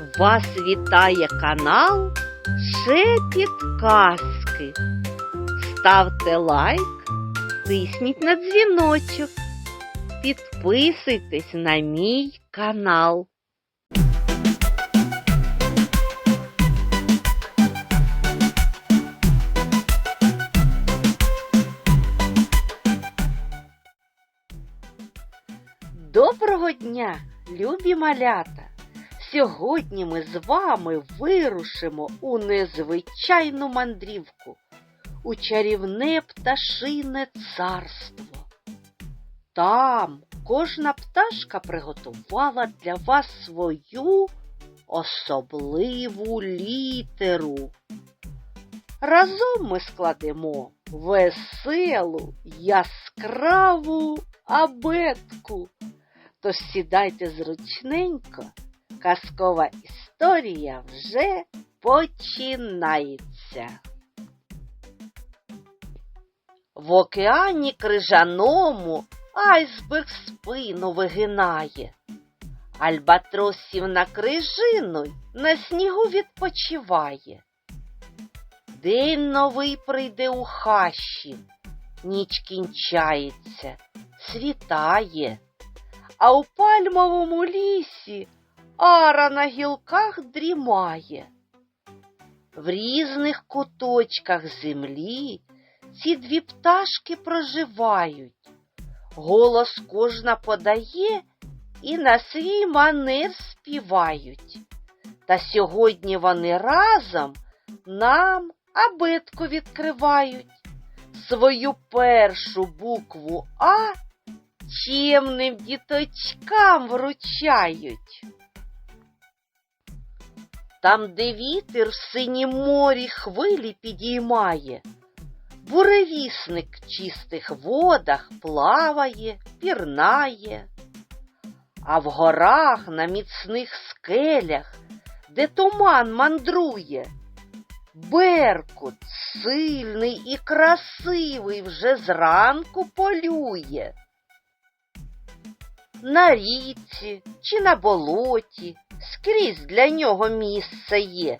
Вас вітає канал Шепіт Казки. Ставте лайк, тисніть на дзвіночок, підписуйтесь на мій канал. Доброго дня, любі малята! Сьогодні ми з вами вирушимо у незвичайну мандрівку, у чарівне пташине царство. Там кожна пташка приготувала для вас свою особливу літеру. Разом ми складемо веселу, яскраву абетку. Тож сідайте зручненько, казкова історія вже починається. В океані крижаному айсберг спину вигинає. Альбатрос сів на крижину на снігу відпочиває. День новий прийде у хащі, ніч кінчається, світає а у пальмовому лісі ара на гілках дрімає. В різних куточках землі ці дві пташки проживають. Голос кожна подає і на свій манер співають. Та сьогодні вони разом нам абетку відкривають. Свою першу букву А чемним діточкам вручають. Там, де вітер в синім морі хвилі підіймає, буревісник в чистих водах плаває, пірнає, а в горах на міцних скелях, де туман мандрує, Беркут сильний і красивий вже зранку полює. На річці чи на болоті, скрізь для нього місце є.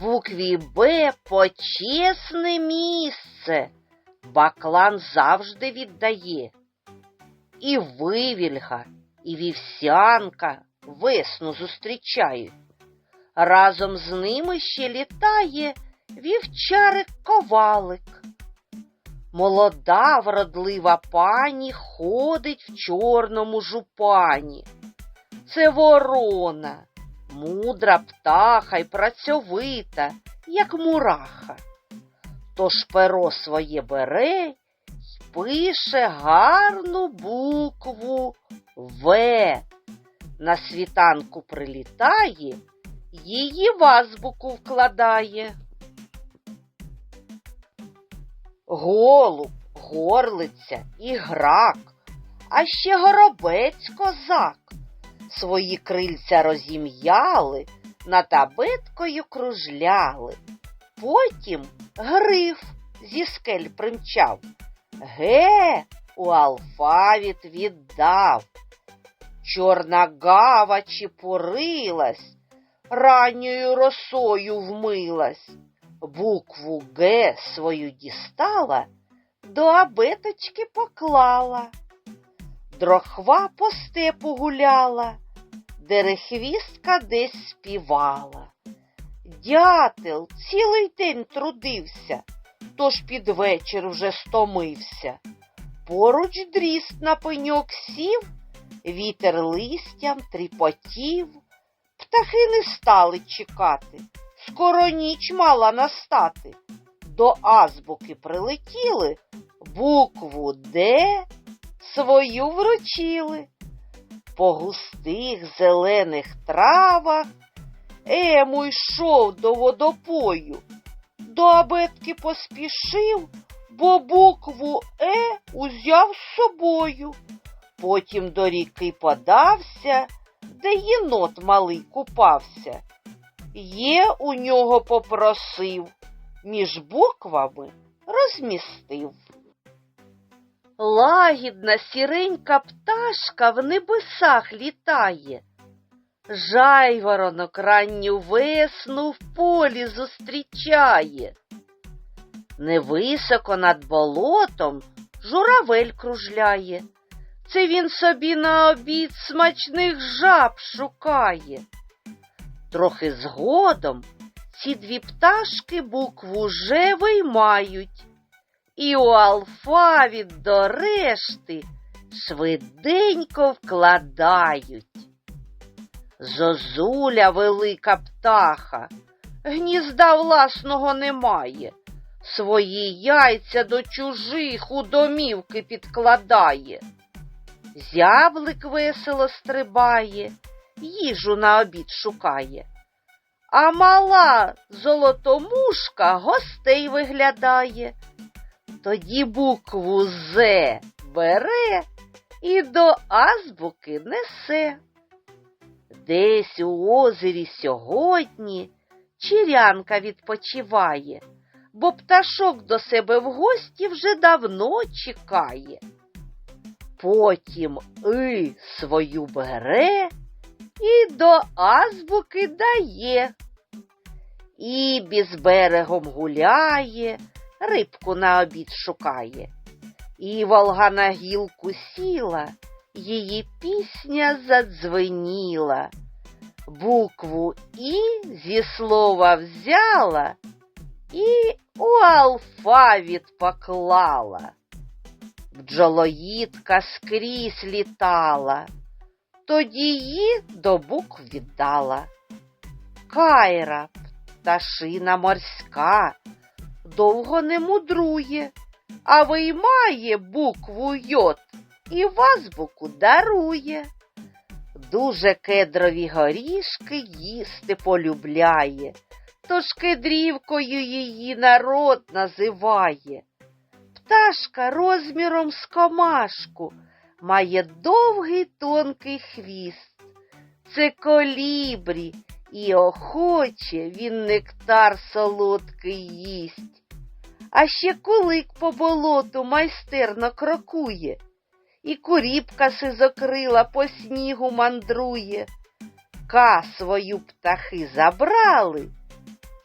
Букві Б почесне місце, баклан завжди віддає. І вивільга, і вівсянка весну зустрічають. Разом з ними ще літає вівчарик ковалик. Молода вродлива пані ходить в чорному жупані. Це ворона, мудра птаха й працьовита, як мураха. Тож перо своє бере й пише гарну букву В. На світанку прилітає, її в азбуку вкладає. Голуб, горлиця і грак, а ще горобець козак. Свої крильця розім'яли, над абеткою кружляли. Потім гриф зі скель примчав. Ге у алфавіт віддав. Чорна гава чепурилась, ранньою росою вмилась букву Г свою дістала, до абеточки поклала. Дрохва по степу гуляла, дерехвістка десь співала. Дятел цілий день трудився, тож під вечір вже стомився. Поруч дріст на пеньок сів, вітер листям тріпотів, птахи не стали чекати. Скоро ніч мала настати. До азбуки прилетіли, букву Д свою вручили. По густих зелених травах Ему йшов до водопою. До абетки поспішив, бо букву Е узяв з собою. Потім до ріки подався, де єнот малий купався. Є у нього попросив, між буквами розмістив. Лагідна сіренька пташка в небесах літає, Жайворонок ранню весну в полі зустрічає. Невисоко над болотом журавель кружляє. Це він собі на обід смачних жаб шукає. Трохи згодом ці дві пташки букву вже виймають, і у алфавіт до решти швиденько вкладають. Зозуля велика птаха, гнізда власного немає, свої яйця до чужих у домівки підкладає. Зяблик весело стрибає, їжу на обід шукає. А мала золотомушка гостей виглядає. Тоді букву З бере і до азбуки несе. Десь у озері сьогодні чірянка відпочиває, бо пташок до себе в гості вже давно чекає. Потім и свою бере і до азбуки дає. Ібі з берегом гуляє, рибку на обід шукає. І Волга на гілку сіла, її пісня задзвеніла. Букву І зі слова взяла і у алфавіт поклала. Бджолоїдка скрізь літала, тоді її до букв віддала. Кайра, пташина морська, довго не мудрує, а виймає букву йод і в азбуку дарує. Дуже кедрові горішки їсти полюбляє, тож кедрівкою її народ називає. Пташка розміром з комашку має довгий тонкий хвіст. Це колібрі, і охоче він нектар солодкий їсть. А ще кулик по болоту майстерно крокує, і куріпка сизокрила по снігу мандрує. Ка свою птахи забрали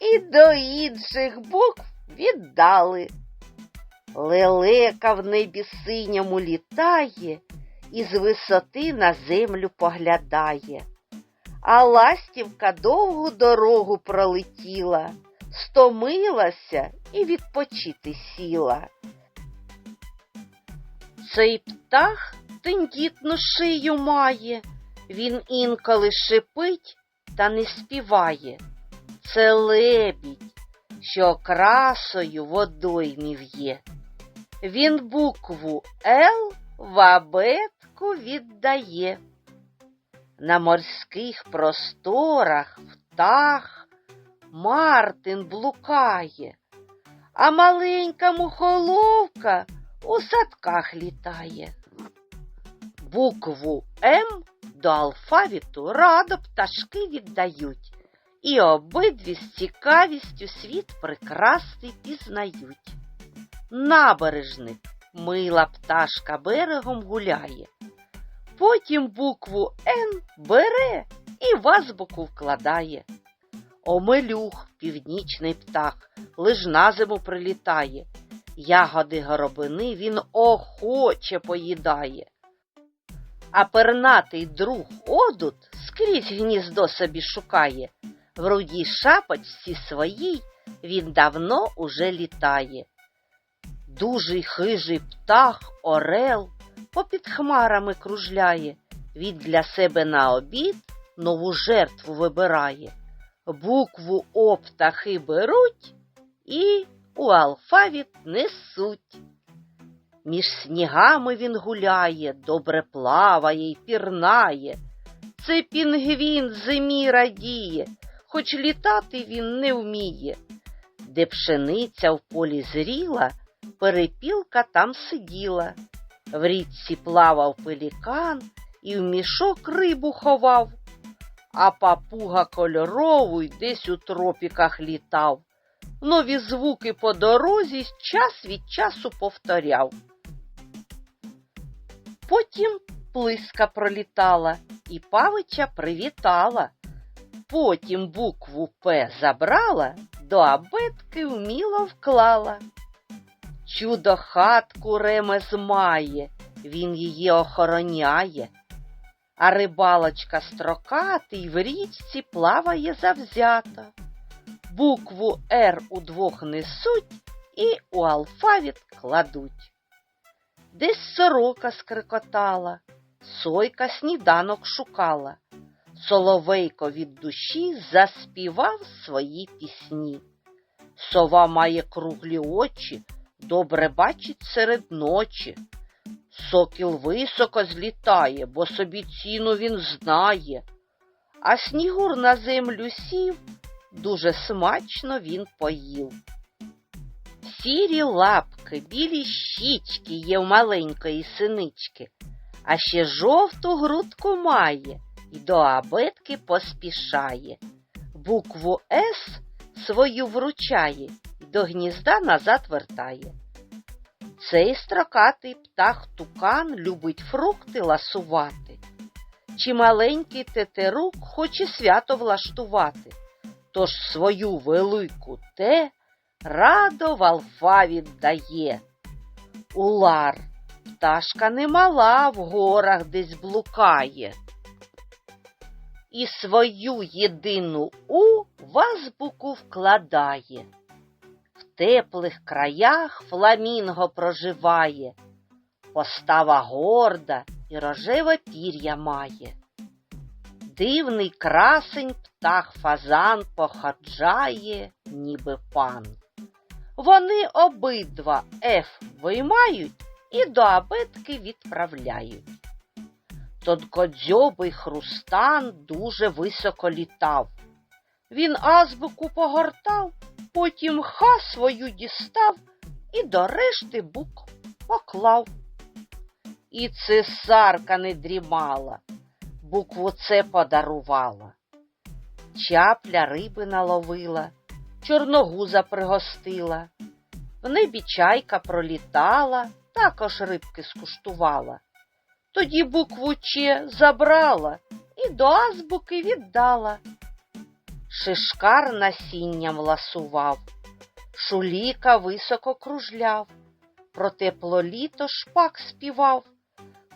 і до інших букв віддали. Лелека в небі синьому літає і з висоти на землю поглядає. А ластівка довгу дорогу пролетіла, стомилася і відпочити сіла. Цей птах тендітну шию має, він інколи шипить та не співає. Це лебідь, що окрасою водоймі в'є. Він букву Л в абетку віддає. На морських просторах птах Мартин блукає, а маленька мухоловка у садках літає. Букву М до алфавіту радо пташки віддають, і обидві з цікавістю світ прекрасний пізнають. Набережник мила пташка берегом гуляє. Потім букву Н бере і в азбуку вкладає. Омелюх, північний птах, лиш на зиму прилітає. Ягоди горобини він охоче поїдає. А пернатий друг одут скрізь гніздо собі шукає. В рудій шапочці своїй він давно уже літає. Дужий хижий птах, орел попід хмарами кружляє, він для себе на обід нову жертву вибирає. Букву О птахи беруть і у алфавіт несуть. Між снігами він гуляє, добре плаває й пірнає. Це пінгвін зимі радіє, хоч літати він не вміє. Де пшениця в полі зріла, перепілка там сиділа. В річці плавав пелікан і в мішок рибу ховав, а папуга кольоровий десь у тропіках літав. Нові звуки по дорозі час від часу повторяв. Потім плиска пролітала і павича привітала. Потім букву П забрала, до абетки вміло вклала. Чудо хатку ремез має, він її охороняє, а рибалочка строкатий в річці плаває завзято. Букву Р удвох несуть і у алфавіт кладуть. Десь сорока скрикотала, сойка сніданок шукала. Соловейко від душі заспівав свої пісні. Сова має круглі очі, добре бачить серед ночі. Сокіл високо злітає, бо собі ціну він знає. А снігур на землю сів, дуже смачно він поїв. Сірі лапки, білі щічки є в маленької синички, а ще жовту грудку має і до абетки поспішає. Букву С свою вручає до гнізда назад вертає. Цей строкатий птах тукан любить фрукти ласувати. Чи маленький тетерук хоче свято влаштувати, тож свою велику те радо в алфавіт дає. Улар, пташка немала в горах десь блукає. І свою єдину у в азбуку вкладає. Теплих краях фламінго проживає, постава горда і рожеве пір'я має. Дивний красень птах фазан походжає, ніби пан. Вони обидва Ф виймають і до абетки відправляють. Тонкодзьобий хрустан дуже високо літав. Він азбуку погортав, потім ха свою дістав і до решти бук поклав. І цесарка не дрімала, букву Це подарувала. Чапля риби наловила, чорногуза пригостила. В небі чайка пролітала, також рибки скуштувала. Тоді букву Ч забрала і до азбуки віддала. Шишкар насінням ласував, шуліка високо кружляв, про тепло літо шпак співав.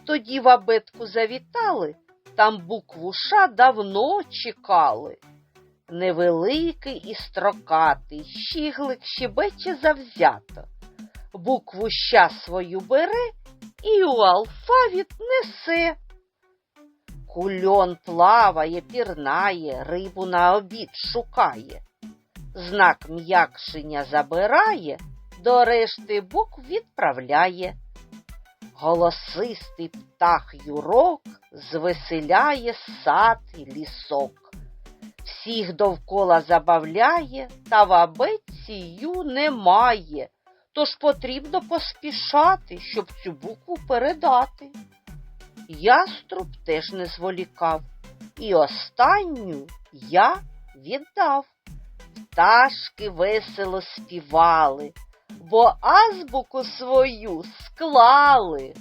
Тоді в абетку завітали, там букву Ш давно чекали. Невеликий і строкатий, щіглик щебече завзято. Букву ща свою бере і у алфавіт несе. Кульон плаває, пірнає, рибу на обід шукає. Знак м'якшення забирає, до решти букв відправляє. Голосистий птах юрок звеселяє сад і лісок. Всіх довкола забавляє, та в абетці ю немає, тож потрібно поспішати, щоб цю букву передати. Яструб теж не зволікав, і останню я віддав. Пташки весело співали, бо азбуку свою склали.